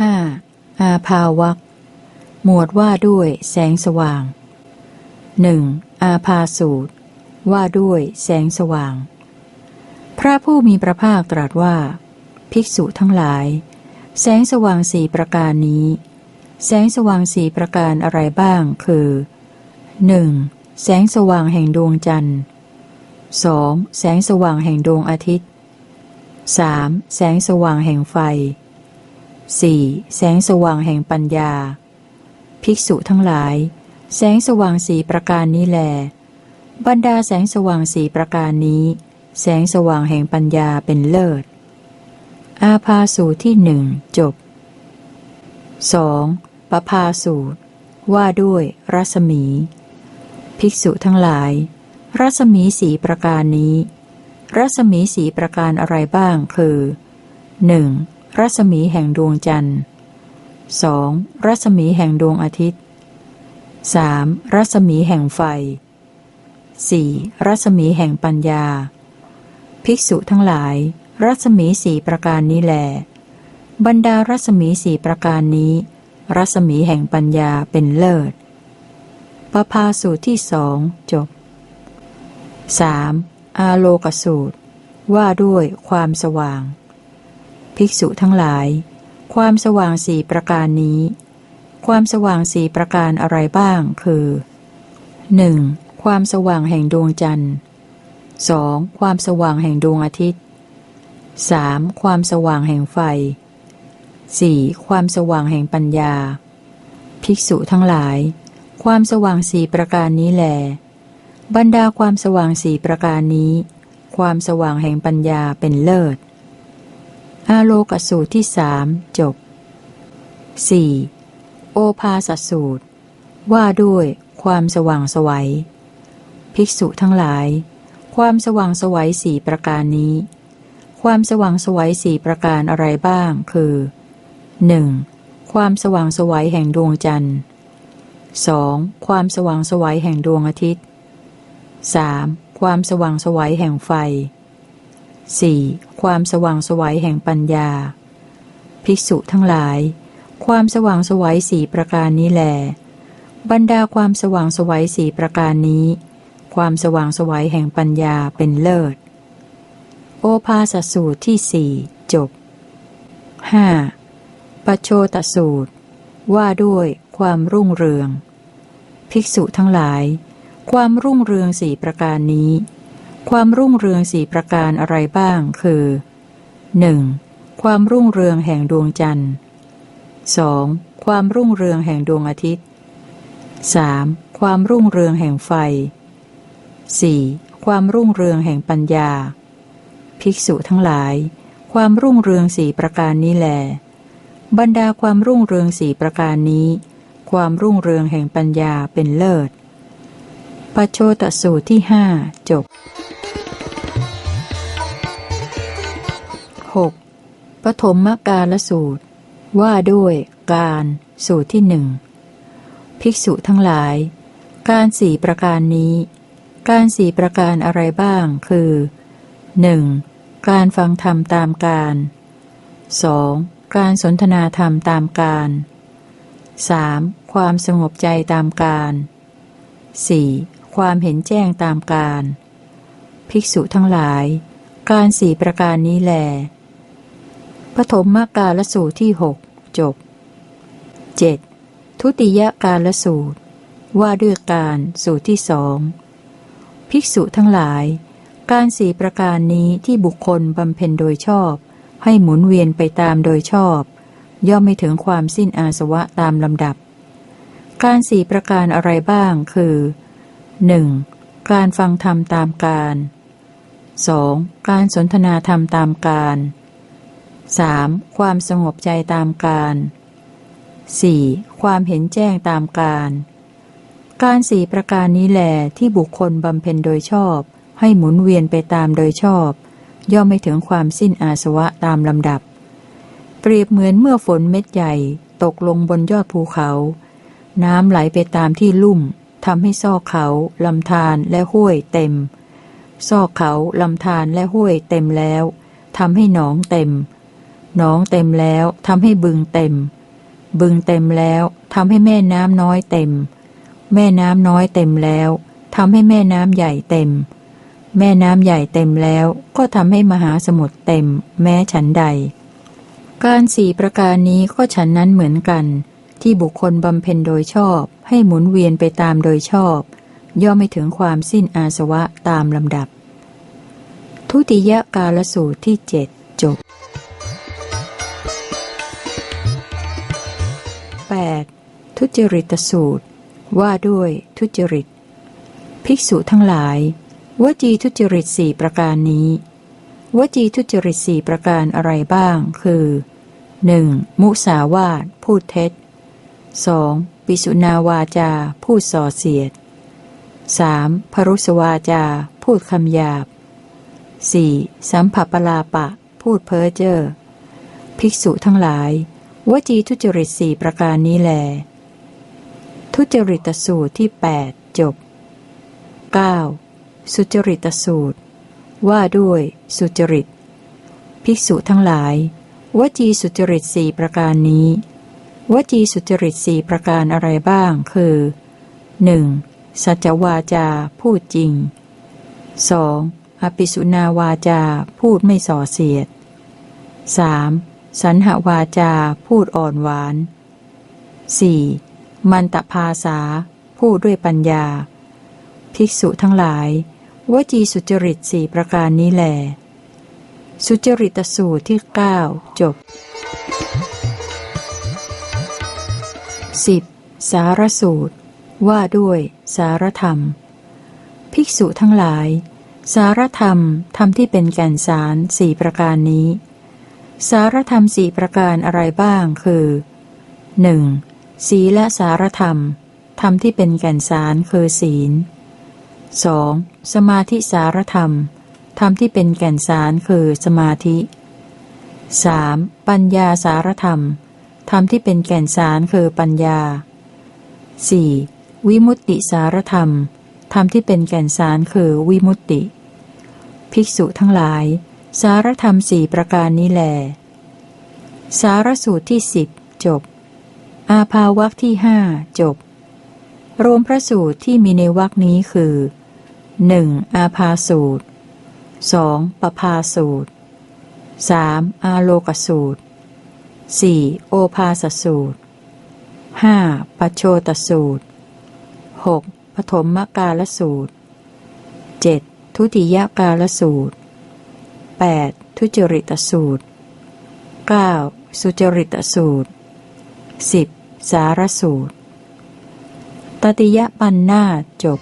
ห้าอาภาวักหมวดว่าด้วยแสงสว่างหนึ่งอาภาสูตร ว่าด้วยแสงสว่าง พระผู้มีพระภาคตรัสว่า ภิกษุทั้งหลาย แสงสว่างสี่ประการนี้ แสงสว่างสี่ประการอะไรบ้างคือ 1. แสงสว่างแห่งดวงจันทร์ 2. แสงสว่างแห่งดวงอาทิตย์ 3. แสงสว่างแห่งไฟ 4. แสงสว่างแห่งปัญญา ภิกษุทั้งหลาย แสงสว่างสีประการนี้แล บรรดาแสงสว่างสีประการนี้ แสงสว่างแห่งปัญญาเป็นเลิศ อาพาสูตรที่หนึ่งจบ 2. ปภาสูตร ว่าด้วยรัศมี ภิกษุทั้งหลาย รัศมีสีประการนี้ รัศมีสีประการอะไรบ้างคือ 1. รัศมีแห่งดวงจันทร์ 2. รัศมีแห่งดวงอาทิตย์ 3. รัศมีแห่งไฟ 4. รัศมีแห่งปัญญา ภิกษุทั้งหลาย รัศมีสี่ประการนี้แหลบรรดารัศมีสี่ประการนี้ รัศมีแห่งปัญญาเป็นเลิศประภาสูตรที่สองจบ 3. อาโลกสูตร ว่าด้วยความสว่าง ภิกษุทั้งหลาย ความสว่างสี่ประการนี้ ความสว่างสี่ประการอะไรบ้าง คือ 1. ความสว่างแห่งดวงจันทร์ 2. ความสว่างแห่งดวงอาทิตย์ 3. ความสว่างแห่งไฟ 4. ความสว่างแห่งปัญญา ภิกษุทั้งหลาย ความสว่างสี่ประการนี้แหลบรรดาความสว่างสี่ประการนี้ ความสว่างแห่งปัญญาเป็นเลิศ อาโลกสูตรที่สามจบ 4. โอภาสสูตร ว่าด้วยความสว่างสวัย ภิกษุทั้งหลาย ความสว่างสวัยสี่ประการนี้ ความสว่างสวัยสี่ประการอะไรบ้าง คือ 1. ความสว่างสวัยแห่งดวงจันทร์ 2. ความสว่างสวัยแห่งดวงอาทิตย์ 3. ความสว่างสวัยแห่งไฟ 4. ความสว่างสวัยแห่งปัญญา ภิกษุทั้งหลาย ความสว่างสวัยสี่ประการนี้แล บรรดาความสว่างสวัยสี่ประการนี้ ความสว่างสวัยแห่งปัญญาเป็นเลิศ โอภาสสูตรที่สี่จบ 5. ปโชตสูตร ว่าด้วยความรุ่งเรือง ภิกษุทั้งหลาย ความรุ่งเรืองสี่ประการนี้ ความรุ่งเรืองสี่ประการอะไรบ้าง คือ 1. ความรุ่งเรืองแห่งดวงจันทร์ 2. ความรุ่งเรืองแห่งดวงอาทิตย์ 3. ความรุ่งเรืองแห่งไฟ 4. ความรุ่งเรืองแห่งปัญญา ภิกษุทั้งหลาย ความรุ่งเรืองสี่ประการนี้แหลบรรดาความรุ่งเรืองสี่ประการนี้ ความรุ่งเรืองแห่งปัญญาเป็นเลิศปโชตสูตรที่ห้าจบ 6. ปฐมกาลสูตร ว่าด้วยการสูตรที่หนึ่งภิกษุทั้งหลาย การสี่ประการนี้ การสี่ประการอะไรบ้างคือ 1. การฟังธรรมตามการ 2. การสนทนาธรรมตามการ 3. ความสงบใจตามการ 4. ความเห็นแจ้งตามการ ภิกษุทั้งหลาย การสี่ประการนี้แหล ปฐมมกาลสูตรที่หกจบ 7. ทุติยกาลสูตร ว่าด้วยการสูตรที่สองภิกษุทั้งหลาย การสี่ประการนี้ที่บุคคลบำเพ็ญโดยชอบ ให้หมุนเวียนไปตามโดยชอบ ย่อมไม่ถึงความสิ้นอาสวะตามลำดับ การสี่ประการอะไรบ้างคือ 1. การฟังธรรมตามการ 2. การสนทนาธรรมตามการ 3. ความสงบใจตามการ 4. ความเห็นแจ้งตามการ การสี่ประการนี้แหลที่บุคคลบำเพ็ญโดยชอบ ให้หมุนเวียนไปตามโดยชอบ ย่อมไม่ถึงความสิ้นอาสวะตามลำดับ เปรียบเหมือนเมื่อฝนเม็ดใหญ่ ตกลงบนยอดภูเขา น้ำไหลไปตามที่ลุ่มทำให้ซอกเขาลำธารและห้วยเต็ม ซอกเขาลำธารและห้วยเต็มแล้วทำให้หนองเต็ม หนองเต็มแล้วทำให้บึงเต็ม บึงเต็มแล้วทำให้แม่น้ำน้อยเต็ม แม่น้ำน้อยเต็มแล้วทำให้แม่น้ำใหญ่เต็ม แม่น้ำใหญ่เต็มแล้วก็ทำให้มหาสมุทรเต็ม แม้ฉันใด การสี่ประการนี้ก็ฉันนั้นเหมือนกัน ที่บุคคลบำเพ็ญโดยชอบ ให้หมุนเวียนไปตามโดยชอบ ย่อมไม่ถึงความสิ้นอาสวะตามลำดับ ทุติยกาลสูตรที่เจ็ด 8. ทุจริตสูตร ว่าด้วยทุจริต ภิกษุทั้งหลาย วจีทุจริตสี่ประการนี้ วจีทุจริตสี่ประการอะไรบ้าง คือ 1. มุสาวาทพูดเท็จ 2. ปิสุนาวาจา พูดส่อเสียด 3. พรุสวาจา พูดคำหยาบ 4. สัมผัปลาปะ พูดเพ้อเจ้อภิกษุทั้งหลาย วจีทุจริตสี่ประการนี้แล ทุจริตสูตรที่8จบ 9. สุจริตสูตร ว่าด้วยสุจริต ภิกษุทั้งหลาย วจีสุจริตสี่ประการนี้ วจีสุจริตสี่ประการอะไรบ้าง คือ 1. สัจวาจาพูดจริง 2. อภิสุนาวาจาพูดไม่ส่อเสียด 3. สันหวาจา พูดอ่อนหวาน 4. มันตภาษา พูดด้วยปัญญา ภิกษุทั้งหลาย วจีสุจริตสี่ประการนี้แหลสุจริตสูตรที่ 9 จบ 10. สารสูตร ว่าด้วยสารธรรม ภิกษุทั้งหลาย สารธรรมธรรมที่เป็นแก่นสารสี่ประการนี้ สารธรรมสี่ประการอะไรบ้างคือ 1. ศีลสารธรรม ธรรมที่เป็นแก่นสารคือศีล 2. สมาธิสารธรรม ธรรมที่เป็นแก่นสารคือสมาธิ 3. ปัญญาสารธรรม ธรรมที่เป็นแก่นสารคือปัญญา 4. วิมุตติสารธรรม ธรรมที่เป็นแก่นสารคือวิมุตติ ภิกษุทั้งหลาย สารธรรมสี่ประการนี้แล สารสูตรที่สิบจบ อาภาวักที่ห้าจบ รวมพระสูตรที่มีในวักนี้คือ 1. อาภาสูตร 2. ปภาสูตร 3. อาโลกสูตร 4. โอภาสสูตร 5. ปัโชตสูตร 6. ปฐมมกาลสูตร 7. ทุติยกาลสูตร 8. ทุจริตสูตร 9. สุจริตสูตร 10. สารสูตร ตติยปันนาจบ